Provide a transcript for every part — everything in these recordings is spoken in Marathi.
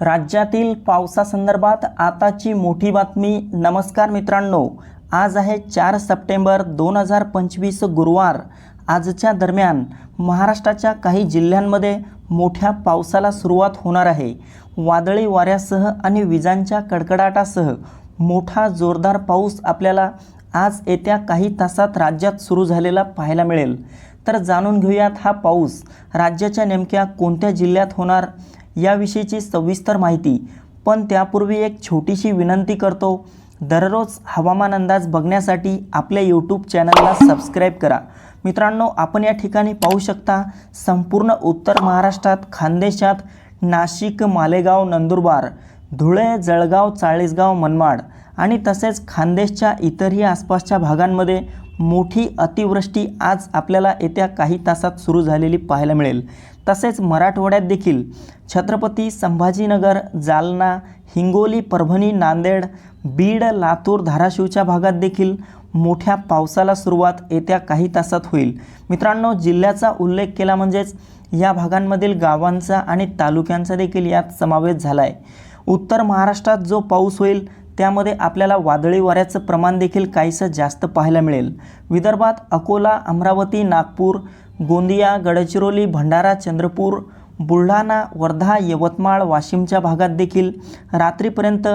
राज्यातील पावसासंदर्भात आताची मोठी बातमी. नमस्कार मित्रांनो आज आहे चार सप्टेंबर दोन हजार पंचवीस गुरुवार. आजच्या दरम्यान महाराष्ट्राच्या काही जिल्ह्यांमध्ये मोठ्या पावसाला सुरुवात होणार आहे. वादळी वाऱ्यासह आणि विजांच्या कडकडाटासह मोठा जोरदार पाऊस आपल्याला आज येत्या काही तासात राज्यात सुरू झालेला पाहायला मिळेल. तर जाणून घेऊयात हा पाऊस. राज्याच्या नेमक्या कोणत्या जिल्ह्यात होणार? याविषयीची सविस्तर माहिती पण त्यापूर्वी एक छोटीशी विनंती करतो. दररोज हवामान अंदाज बघण्यासाठी आपल्या यूट्यूब चॅनलला सबस्क्राईब करा. मित्रांनो आपण या ठिकाणी पाहू शकता संपूर्ण उत्तर महाराष्ट्रात खानदेशात नाशिक मालेगाव नंदुरबार धुळे जळगाव चाळीसगाव मनमाड आणि तसेच खानदेशच्या इतरही आसपासच्या भागांमध्ये मोठी अतिवृष्टी आज आपल्याला येत्या काही तासात सुरू झालेली पाहायला मिळेल. तसेच मराठवाड्यात देखील छत्रपती संभाजीनगर जालना हिंगोली परभणी नांदेड बीड लातूर धाराशिवच्या भागात देखील मोठ्या पावसाला सुरुवात येत्या काही तासात होईल. मित्रांनो जिल्ह्याचा उल्लेख केला म्हणजेच या भागांमधील गावांचा आणि तालुक्यांचा देखील यात समावेश झाला आहे उत्तर महाराष्ट्रात जो पाऊस होईल त्यामध्ये आपल्याला वादळी वाऱ्याचं प्रमाण देखील काहीसं जास्त पाहायला मिळेल. विदर्भात अकोला अमरावती नागपूर गोंदिया गडचिरोली भंडारा चंद्रपूर बुलढाणा वर्धा यवतमाळ वाशिमच्या भागात देखील रात्रीपर्यंत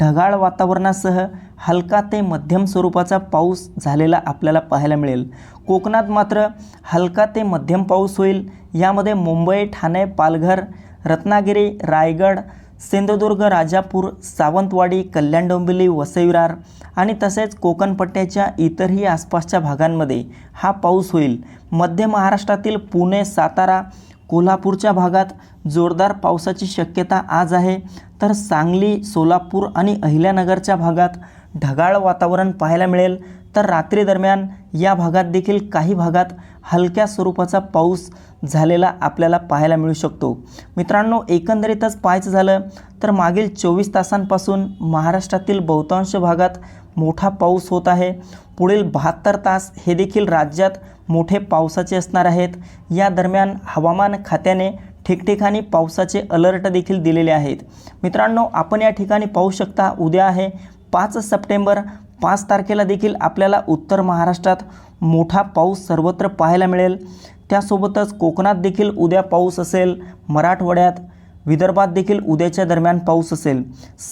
ढगाळ वातावरणासह हलका ते मध्यम स्वरूपाचा पाऊस झालेला आपल्याला पाहायला मिळेल. कोकणात मात्र हलका ते मध्यम पाऊस होईल. यामध्ये मुंबई ठाणे पालघर रत्नागिरी रायगड सिंधुदुर्ग राजापूर सावंतवाडी कल्याण डोंबिवली वसईविरार आणि तसेच कोकणपट्ट्याच्या इतरही आसपासच्या भागांमध्ये हा पाऊस होईल. मध्य महाराष्ट्रातील पुणे सातारा कोल्हापूरच्या भागात जोरदार पावसाची शक्यता आज आहे. तर सांगली सोलापूर आणि अहिल्यानगरच्या भागात ढगाळ वातावरण पाहायला मिळेल. तर रात्री दरम्यान या भागात देखील काही भागात हलक्या स्वरूपाचा पाऊस झालेला आपल्याला पाहायला मिळू शकतो. मित्रांनो एकंदरीतच पाहायचं झालं तर मागील चोवीस तासांपासून महाराष्ट्रातील बहुतांश भागात मोठा पाऊस होत आहे. पुढील बहात्तर तास हे देखील राज्यात मोठे पावसाचे असणार आहेत. या दरम्यान हवामान खात्याने ठिकठिकाणी पावसाचे अलर्ट देखील दिलेले आहेत. मित्रांनो आपण या ठिकाणी पाहू शकता उद्या आहे पाच सप्टेंबर पाच तारखेला देखील आपल्याला उत्तर महाराष्ट्रात मोठा पाऊस सर्वत्र पाहायला मिळेल. त्यासोबतच कोकणात देखील उद्या पाऊस असेल मराठवाड्यात विदर्भात देखील उद्याच्या दरम्यान पाऊस असेल.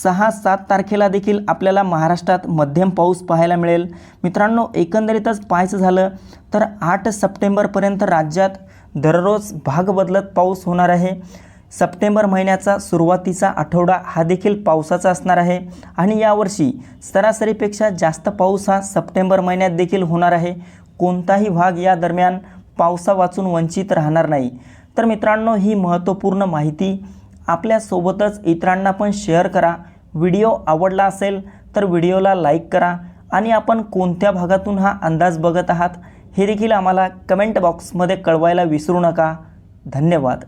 सहा सात तारखेला देखील आपल्याला महाराष्ट्रात मध्यम पाऊस पाहायला मिळेल. मित्रांनो एकंदरीतच पाहायचं झालं तर आठ सप्टेंबरपर्यंत राज्यात दररोज भाग बदलत पाऊस होणार आहे. सप्टेंबर महिन्याचा सुरुवातीचा आठवडा हा देखील पावसाचा असणार आहे. आणि यावर्षी सरासरीपेक्षा जास्त पाऊस हा सप्टेंबर महिन्यात देखील होणार आहे. कोणताही भाग या दरम्यान पावसा वाचून वंचित राहणार नाही. तर मित्रांनो ही महत्त्वपूर्ण माहिती आपल्यासोबतच इतरांना पण शेअर करा. व्हिडिओ आवडला असेल तर व्हिडिओला लाईक करा. आणि आपण कोणत्या भागातून हा अंदाज बघत आहात हे देखील आम्हाला कमेंट बॉक्समध्ये कळवायला विसरू नका. धन्यवाद.